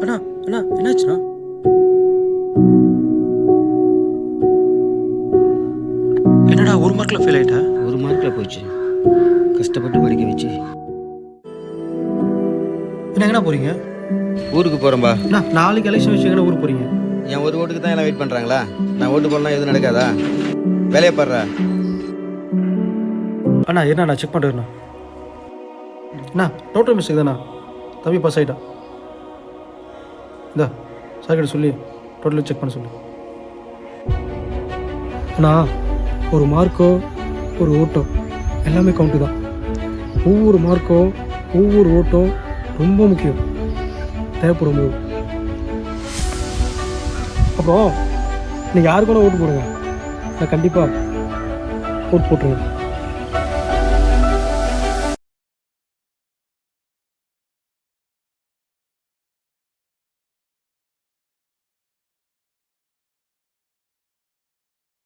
அண்ணா அண்ணா என்னாச்சுண்ணா? என்னடா ஒரு மார்க்கில் ஃபெயில் ஆயிட்டா? ஒரு மார்க்கில் போயிடுச்சு கஷ்டப்பட்டு படிக்க வச்சு. என்ன எங்கண்ணா போறீங்க? ஊருக்கு போகிறேன்பா அண்ணா நாளைக்கு எலெக்ஷன் வச்சு எங்கே ஊருக்கு போறீங்க? என் ஒரு ஓட்டுக்கு தான் எல்லாம் வெயிட் பண்ணுறாங்களா நான் ஓட்டு போடலாம் எதுவும் நடக்காதா? வேலையை பாடுற அண்ணா என்ன நான் செக் பண்ணுறேண்ணா அண்ணா டோட்டல் மிஸ்டேக் தானா தம்பி பாஸ் ஆகிட்டான் இந்தா சார்கிட்ட சொல்லி. டோட்டலாக செக் பண்ண சொல்லு. அண்ணா ஒரு மார்க்கோ ஒரு ஓட்டோ எல்லாமே கவுண்ட்டு தான். ஒவ்வொரு மார்க்கோ ஒவ்வொரு ஓட்டோ ரொம்ப முக்கியம். தேவைப்படும் போது. அப்புறம் நீங்கள் யாருக்கு ஓட்டு போடுங்க? நான் கண்டிப்பாக ஓட்டு போட்டுருவேன்.